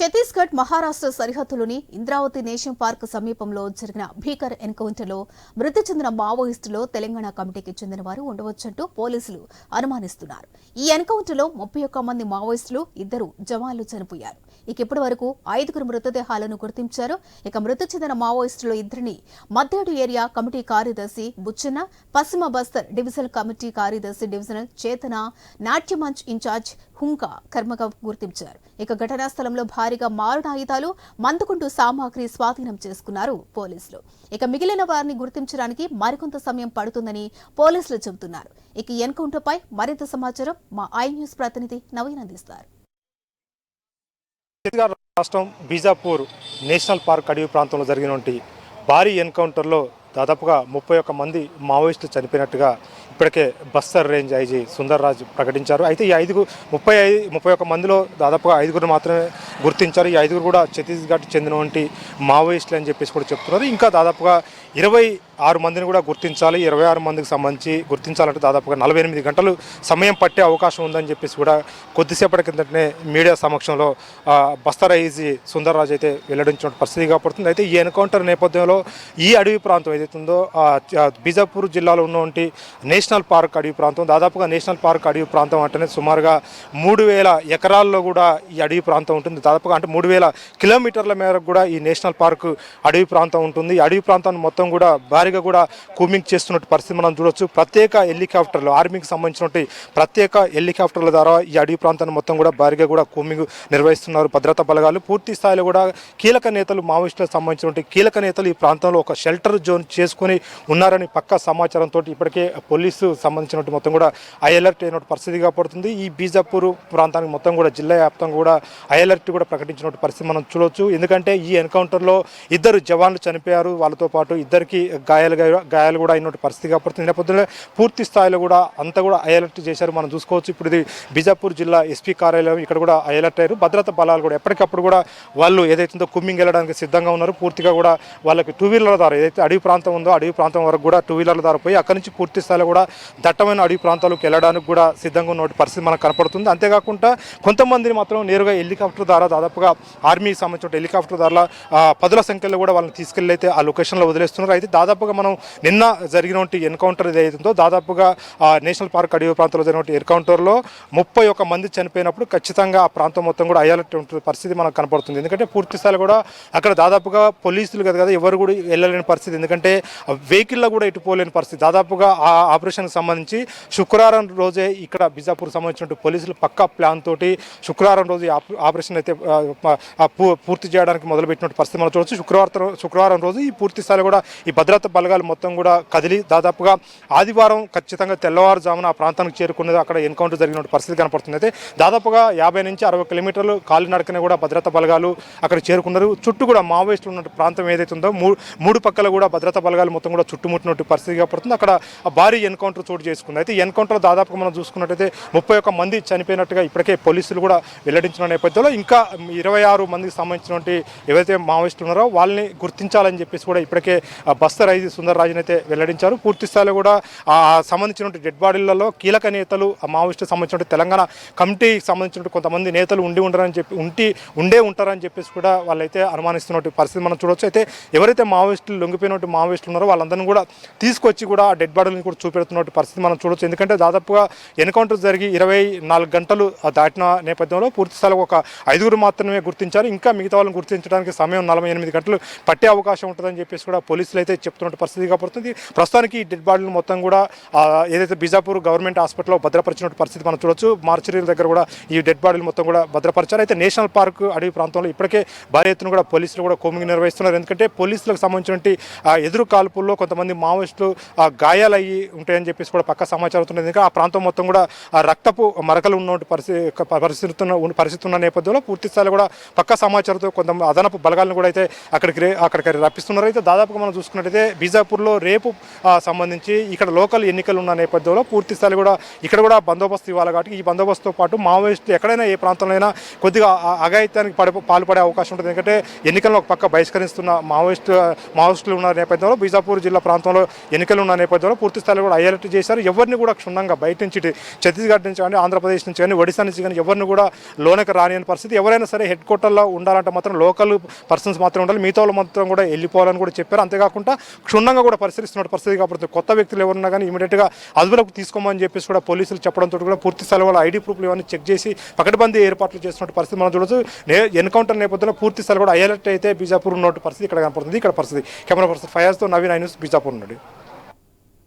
ఛత్తీస్గఢ్ మహారాష్ట్ర సరిహద్దులోని Indravati nation park సమీపంలో జరిగిన భీకర్ ఎన్కౌంటర్లో మృతి చెందిన మావోయిస్టులో తెలంగాణ కమిటీకి చెందిన వారు ఉండవచ్చంటూ పోలీసులు అనుమానిస్తున్నారు. ఈ ఎన్కౌంటర్లో ముప్పై ఒక్క మంది మావోయిస్టులు ఇద్దరు జవాన్లు చనిపోయారు. ఇక ఇప్పటి వరకు ఐదుగురు మృతదేహాలను గుర్తించారు. ఇక మృతి చెందిన మావోయిస్టులు ఇద్దరిని మద్దేడు ఏరియా కమిటీ కార్యదర్శి బుచ్చన్న పశ్చిమ బస్తర్ డివిజనల్ కమిటీ కార్యదర్శి డివిజనల్ చేతన నాట్యమంచ్ ఇన్ఛార్జ్ హుంకా కర్మగా గుర్తించారు. ఇక ఘటనా స్థలంలో భారీ భారీగా మారణాయుధాలు మందుకుంటూ సామాగ్రి స్వాధీనం చేసుకున్నారు పోలీసులు. ఇక మిగిలిన వారిని గుర్తించడానికి మరికొంత సమయం పడుతుందని పోలీసులు చెబుతున్నారు. ఇక ఎన్కౌంటర్పై మరింత సమాచారం మా ఐ న్యూస్ ప్రతినిధి నవీన్ అందిస్తారు. రాష్ట్రం బీజాపూర్ నేషనల్ పార్క్ అడవి ప్రాంతంలో జరిగినటువంటి భారీ ఎన్కౌంటర్లో దాదాపుగా ముప్పై ఒక్క మంది మావోయిస్టులు చనిపోయినట్టుగా ఇప్పటికే బస్తర్ రేంజ్ ఐజీ సుందర్ రాజ్ ప్రకటించారు. అయితే ఈ ఐదుగురు ముప్పై ఐదు ముప్పై ఒక్క మందిలో దాదాపుగా ఐదుగురు మాత్రమే గుర్తించారు. ఈ ఐదుగురు కూడా ఛత్తీస్గఢ్ చెందినటువంటి మావోయిస్టులు అని చెప్పేసి కూడా చెప్తున్నారు. ఇంకా దాదాపుగా ఇరవై ఆరు మందిని కూడా గుర్తించాలి ఇరవై ఆరు మందికి సంబంధించి గుర్తించాలంటే దాదాపుగా నలభై ఎనిమిది గంటలు సమయం పట్టే అవకాశం ఉందని చెప్పేసి కూడా కొద్దిసేపటి కిందటనే మీడియా సమక్షంలో ఆ, బస్తర్ అయితే వెల్లడించిన పరిస్థితి కాబడుతుంది అయితే ఈ ఎన్కౌంటర్ నేపథ్యంలో ఈ అడవి ప్రాంతం ఏదైతే ఉందో బీజాపూర్ జిల్లాలో ఉన్నటువంటి నేషనల్ పార్క్ అడవి ప్రాంతం దాదాపుగా నేషనల్ పార్క్ అడవి ప్రాంతం అంటేనే సుమారుగా మూడు వేల ఎకరాల్లో కూడా ఈ అడవి ప్రాంతం ఉంటుంది. దాదాపుగా అంటే మూడు వేల కిలోమీటర్ల మేరకు కూడా ఈ నేషనల్ పార్క్ అడవి ప్రాంతం ఉంటుంది. ఈ అడవి ప్రాంతాన్ని మొత్తం కూడా భారీ భారీగా కూడా కూమింగ్ చేస్తున్నట్టు పరిస్థితి మనం చూడొచ్చు. ప్రత్యేక హెలికాప్టర్లు ఆర్మీకి సంబంధించినటువంటి ప్రత్యేక హెలికాప్టర్ల ద్వారా ఈ అడవి ప్రాంతాన్ని మొత్తం కూడా భారీగా కూడా కూమింగ్ నిర్వహిస్తున్నారు భద్రతా బలగాలు. పూర్తి స్థాయిలో కూడా కీలక నేతలు మావోయిస్టులకు సంబంధించినటువంటి కీలక నేతలు ఈ ప్రాంతంలో ఒక షెల్టర్ జోన్ చేసుకుని ఉన్నారని పక్క సమాచారంతో ఇప్పటికే పోలీసు సంబంధించినట్టు మొత్తం కూడా హై అలర్ట్ అయినటువంటి పరిస్థితి కాబడుతుంది ఈ బీజాపూర్ ప్రాంతానికి మొత్తం కూడా జిల్లా వ్యాప్తంగా కూడా హై అలర్ట్ కూడా ప్రకటించినటువంటి పరిస్థితి మనం చూడవచ్చు ఎందుకంటే ఈ ఎన్కౌంటర్లో ఇద్దరు జవాన్లు చనిపోయారు. వాళ్ళతో పాటు ఇద్దరికి గాయాలు గాయాలు కూడా అయినటువంటి పరిస్థితి కాబట్టి నేపథ్యంలో పూర్తి స్థాయిలో కూడా అంతా కూడా హై అలర్ట్ చేశారు. మనం చూసుకోవచ్చు. ఇప్పుడు ఇది బీజాపూర్ జిల్లా ఎస్పీ కార్యాలయం. ఇక్కడ కూడా హై అలర్ట్ అయ్యారు. భద్రతా బలాలు కూడా ఎప్పటికప్పుడు కూడా వాళ్ళు ఏదైతుందో కుమ్మింగ్ వెళ్ళడానికి సిద్ధంగా ఉన్నారు. పూర్తిగా కూడా వాళ్ళకి టూ వీలర్ ద్వారా ఏదైతే అడవి ప్రాంతం ఉందో అడవి ప్రాంతం వరకు కూడా టూ వీలర్ల ద్వారా పోయి అక్కడి నుంచి పూర్తి స్థాయిలో కూడా దట్టమైన అడవి ప్రాంతాలకు వెళ్ళడానికి కూడా సిద్ధంగా ఉన్న పరిస్థితి మనకు కనపడుతుంది. అంతేకాకుండా కొంతమందిని మాత్రం నేరుగా హెలికాప్టర్ ద్వారా దాదాపుగా ఆర్మీకి సంబంధించిన హెలికాప్టర్ ద్వారా పదుల సంఖ్యలో కూడా వాళ్ళని తీసుకెళ్ళి అయితే ఆ లొకేషన్లో వదిలేస్తున్నారు. అయితే దాదాపు దాదాపుగా మనం నిన్న జరిగినటువంటి ఎన్కౌంటర్ ఏదైతుందో దాదాపుగా ఆ, నేషనల్ పార్క్ అడవి ప్రాంతంలో జరిగినటువంటి ఎన్కౌంటర్లో ముప్పై ఒక మంది చనిపోయినప్పుడు ఖచ్చితంగా ఆ ప్రాంతం మొత్తం కూడా అయ్యాలట్టు పరిస్థితి మనకు కనపడుతుంది. ఎందుకంటే పూర్తి స్థాయిలో కూడా అక్కడ దాదాపుగా పోలీసులు కదా కదా ఎవరు కూడా వెళ్ళలేని పరిస్థితి. ఎందుకంటే వెహికల్లో కూడా ఇటు పోలేని పరిస్థితి. దాదాపుగా ఆ ఆపరేషన్కి సంబంధించి శుక్రవారం రోజే ఇక్కడ బిజాపూర్ సంబంధించినటువంటి పోలీసులు పక్కా ప్లాన్ తోటి శుక్రవారం రోజు ఆపరేషన్ అయితే పూర్తి చేయడానికి మొదలుపెట్టినటువంటి పరిస్థితి మనం చూడవచ్చు శుక్రవారం శుక్రవారం రోజు ఈ పూర్తి స్థాయిలో కూడా ఈ భద్రత బలగాలు మొత్తం కూడా కదిలి దాదాపుగా ఆదివారం ఖచ్చితంగా తెల్లవారుజామున ఆ ప్రాంతానికి చేరుకున్నది అక్కడ ఎన్కౌంటర్ జరిగిన పరిస్థితి కనపడుతుంది. అయితే దాదాపుగా యాభై నుంచి అరవై కిలోమీటర్లు కాలినడకనే కూడా భద్రతా బలగాలు అక్కడ చేరుకున్నారు. చుట్టూ కూడా మావోయిస్టులు ఉన్న ప్రాంతం ఏదైతే ఉందో మూడు పక్కల కూడా భద్రతా బలగాలు మొత్తం కూడా చుట్టుముట్టినట్టు పరిస్థితి కనపడుతుంది. అక్కడ భారీ ఎన్కౌంటర్ చోటు చేసుకుంది. అయితే ఎన్కౌంటర్ దాదాపుగా మనం చూసుకున్నట్టయితే ముప్పై ఒక్క మంది చనిపోయినట్టుగా ఇప్పటికే పోలీసులు కూడా వెల్లడించిన నేపథ్యంలో ఇంకా ఇరవై ఆరు మందికి సంబంధించినటువంటి ఏవైతే మావోయిస్టులు ఉన్నారో వాళ్ళని గుర్తించాలని చెప్పేసి కూడా ఇప్పటికే బస్తర్ ఐజీ సుందరరాజన్ అయితే వెల్లడించారు. పూర్తి స్థాయిలో కూడా ఆ సంబంధించినటువంటి డెడ్ బాడీలలో కీలక నేతలు ఆ మావోయిస్టులకు సంబంధించిన తెలంగాణ కమిటీకి సంబంధించిన కొంతమంది నేతలు ఉండి ఉంటారని చెప్పి ఉంటి ఉండే ఉంటారని చెప్పేసి కూడా వాళ్ళైతే అనుమానిస్తున్నటువంటి పరిస్థితి మనం చూడవచ్చు అయితే ఎవరైతే మావోయిస్టులు లొంగిపోయినటువంటి మావోయిస్టులు ఉన్నారో వాళ్ళందరినీ కూడా తీసుకొచ్చి కూడా ఆ డెడ్ బాడీలను కూడా చూపెడుతున్నటువంటి పరిస్థితి మనం చూడవచ్చు ఎందుకంటే దాదాపుగా ఎన్కౌంటర్ జరిగి ఇరవై నాలుగు గంటలు దాటిన నేపథ్యంలో పూర్తి స్థాయిలో ఒక ఐదుగురు మాత్రమే గుర్తించారు. ఇంకా మిగతా వాళ్ళని గుర్తించడానికి సమయం నలభై ఎనిమిది గంటలు పట్టే అవకాశం ఉంటుందని చెప్పేసి కూడా పోలీసులు అయితే చెప్తున్నారు చెప్తున్న పరిస్థితి కాబడుతుంది ప్రస్తుతానికి ఈ డెడ్ బాడీలు మొత్తం కూడా ఏదైతే బిజాపూర్ గవర్నమెంట్ హాస్పిటల్లో భద్రపరిచిన పరిస్థితి మనం చూడొచ్చు మార్చరీల దగ్గర కూడా ఈ డెడ్ బాడీలు మొత్తం కూడా భద్రపరిచారు. అయితే నేషనల్ పార్క్ అడవి ప్రాంతంలో ఇప్పటికే భారీ ఎత్తున కూడా పోలీసులు కూడా కోమింగ్ నిర్వహిస్తున్నారు. ఎందుకంటే పోలీసులకు సంబంధించినటువంటి ఎదురు కాల్పుల్లో కొంతమంది మావోయిస్టులు గాయాలయ్యి ఉంటాయని చెప్పేసి కూడా పక్క సమాచారం ఉంటుంది ఎందుకంటే ఆ ప్రాంతం మొత్తం కూడా ఆ రక్తపు మరకలు ఉన్నటువంటి పరిస్థితి పరిస్థితి ఉన్న పరిస్థితి ఉన్న నేపథ్యంలో పూర్తి స్థాయిలో కూడా పక్క సమాచారంతో కొంత అదనపు బలగాలను కూడా అయితే అక్కడికి అక్కడికి రప్పిస్తున్నారు. అయితే దాదాపుగా మనం చూసుకున్నట్టయితే బీజాపూర్లో రేపు సంబంధించి ఇక్కడ లోకల్ ఎన్నికలు ఉన్న నేపథ్యంలో పూర్తి స్థాయిలో కూడా ఇక్కడ కూడా బందోబస్తు ఇవ్వాలి కాబట్టి ఈ బందోబస్తుతో పాటు మావోయిస్టులు ఎక్కడైనా ఏ ప్రాంతంలో అయినా కొద్దిగా అఘాయిత్యానికి పడి పాల్పడే అవకాశం ఉంటుంది. ఎందుకంటే ఎన్నికలను ఒక పక్క బహిష్కరిస్తున్న మావోయిస్టు మావోయిస్టులు ఉన్న నేపథ్యంలో బీజాపూర్ జిల్లా ప్రాంతంలో ఎన్నికలు ఉన్న నేపథ్యంలో పూర్తి స్థాయిలో కూడా అలర్ట్ చేశారు. ఎవరిని కూడా క్షుణ్ణంగా బయట నుంచి ఛత్తీస్గఢ్ నుంచి కానీ ఆంధ్రప్రదేశ్ నుంచి కానీ ఒడిశా నుంచి కానీ ఎవరిని కూడా లోనకి రాని పరిస్థితి. ఎవరైనా సరే హెడ్ క్వార్టర్లో ఉండాలంటే మాత్రం లోకల్ పర్సన్స్ మాత్రం ఉండాలి. మిగతా వాళ్ళు మాత్రం కూడా వెళ్ళిపోవాలని కూడా చెప్పారు. అంతేకాకుండా క్షుణ్ణంగా కూడా పరిశీలిస్తున్న పరిస్థితి కాబట్టి కొత్త వ్యక్తులు ఎవరున్నా కానీ ఇమీడియట్గా అదుపులోకి తీసుకోమని చెప్పేసి కూడా పోలీసులు చెప్పడంతో కూడా పూర్తి స్థాయిలో వాళ్ళ ఐడి ప్రూఫ్లు ఇవన్నీ చెక్ చేసి పకడ్బందీ ఏర్పాట్లు చేస్తున్న పరిస్థితి మనం చూడొచ్చు. ఎన్కౌంటర్ నేపథ్యంలో పూర్తి స్థాయిలో కూడా అలర్ట్ అయితే బీజాపూర్ ఉన్నట్టు పరిస్థితి ఇక్కడ కనపడుతుంది. ఇక్కడ పరిస్థితి కెమెరా పర్సన్ ఫయాజ్తో నవీన్ ఐ న్యూస్ బీజాపూర్ ఉన్నాడు